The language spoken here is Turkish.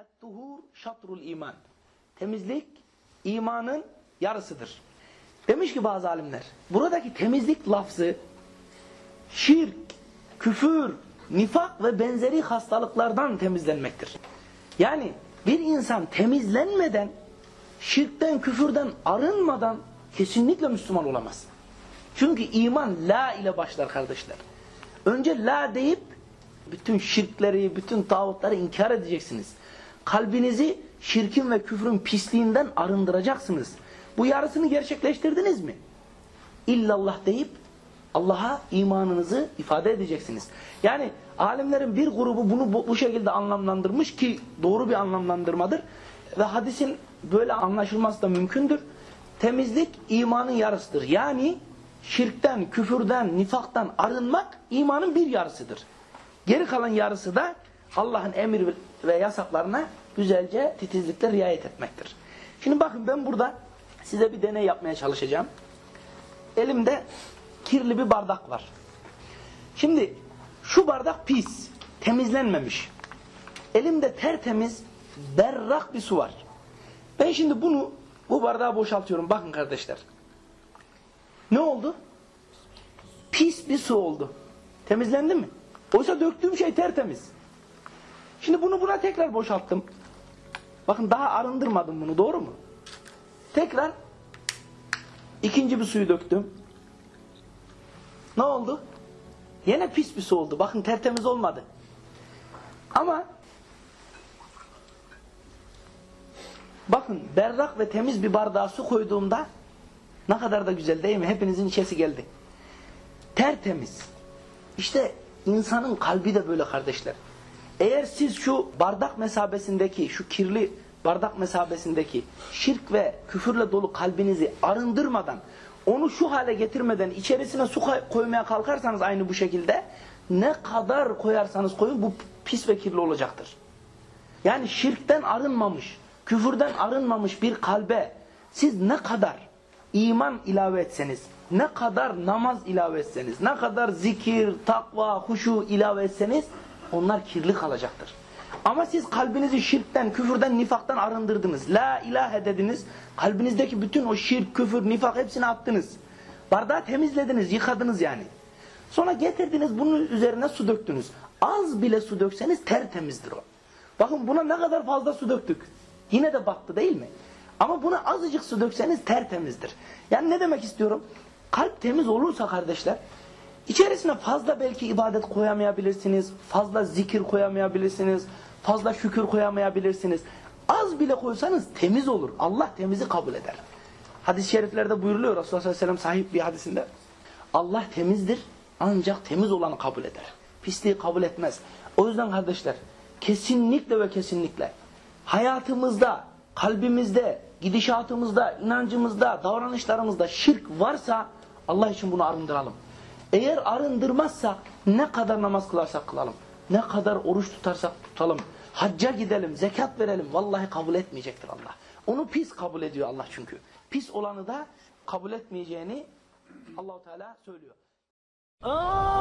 Et-tuhur şatrul iman. Temizlik imanın yarısıdır. Demiş ki bazı alimler, buradaki temizlik lafzı şirk, küfür, nifak ve benzeri hastalıklardan temizlenmektir. Yani bir insan temizlenmeden, şirkten, küfürden arınmadan kesinlikle Müslüman olamaz. Çünkü iman la ile başlar kardeşler. Önce la deyip bütün şirkleri, bütün tağutları inkar edeceksiniz. Kalbinizi şirkin ve küfrün pisliğinden arındıracaksınız. Bu yarısını gerçekleştirdiniz mi? İllallah deyip Allah'a imanınızı ifade edeceksiniz. Yani alimlerin bir grubu bunu bu, şekilde anlamlandırmış ki doğru bir anlamlandırmadır. Ve hadisin böyle anlaşılması da mümkündür. Temizlik imanın yarısıdır. Yani şirkten, küfürden, nifaktan arınmak imanın bir yarısıdır. Geri kalan yarısı da Allah'ın emir ve yasaklarına güzelce titizlikle riayet etmektir. Şimdi bakın ben burada size bir deney yapmaya çalışacağım. Elimde kirli bir bardak var. Şimdi şu bardak pis, temizlenmemiş. Elimde tertemiz, berrak bir su var. Ben şimdi bunu bu bardağa boşaltıyorum. Bakın kardeşler. Ne oldu? Pis bir su oldu. Temizlendi mi? Oysa döktüğüm şey tertemiz. Şimdi bunu buna tekrar boşalttım. Bakın daha arındırmadım bunu doğru mu? Tekrar ikinci bir suyu döktüm. Ne oldu? Yine pis bir su oldu. Bakın tertemiz olmadı. Ama bakın berrak ve temiz bir bardağa su koyduğumda ne kadar da güzel değil mi? Hepinizin içesi geldi. Tertemiz. İşte insanın kalbi de böyle kardeşler. Eğer siz şu bardak mesabesindeki, şu kirli bardak mesabesindeki şirk ve küfürle dolu kalbinizi arındırmadan, onu şu hale getirmeden içerisine su koymaya kalkarsanız aynı bu şekilde, ne kadar koyarsanız koyun bu pis ve kirli olacaktır. Yani şirkten arınmamış, küfürden arınmamış bir kalbe siz ne kadar iman ilave etseniz, ne kadar namaz ilave etseniz, ne kadar zikir, takva, huşu ilave etseniz onlar kirli kalacaktır. Ama siz kalbinizi şirkten, küfürden, nifaktan arındırdınız. La ilahe dediniz. Kalbinizdeki bütün o şirk, küfür, nifak hepsini attınız. Bardağı temizlediniz, yıkadınız yani. Sonra getirdiniz bunun üzerine su döktünüz. Az bile su dökseniz tertemizdir o. Bakın buna ne kadar fazla su döktük. Yine de battı değil mi? Ama buna azıcık su dökseniz tertemizdir. Yani ne demek istiyorum? Kalp temiz olursa kardeşler, içerisine fazla belki ibadet koyamayabilirsiniz, fazla zikir koyamayabilirsiniz, fazla şükür koyamayabilirsiniz. Az bile koysanız temiz olur. Allah temizi kabul eder. Hadis-i şeriflerde buyuruluyor Resulullah sallallahu aleyhi ve sellem sahip bir hadisinde. Allah temizdir ancak temiz olanı kabul eder. Pisliği kabul etmez. O yüzden kardeşler kesinlikle ve kesinlikle hayatımızda, kalbimizde, gidişatımızda, inancımızda, davranışlarımızda şirk varsa Allah için bunu arındıralım. Eğer arındırmazsak ne kadar namaz kılarsak kılalım, ne kadar oruç tutarsak tutalım, hacca gidelim, zekat verelim vallahi kabul etmeyecektir Allah. Onu pis kabul ediyor Allah çünkü. Pis olanı da kabul etmeyeceğini Allahu Teala söylüyor. Aa!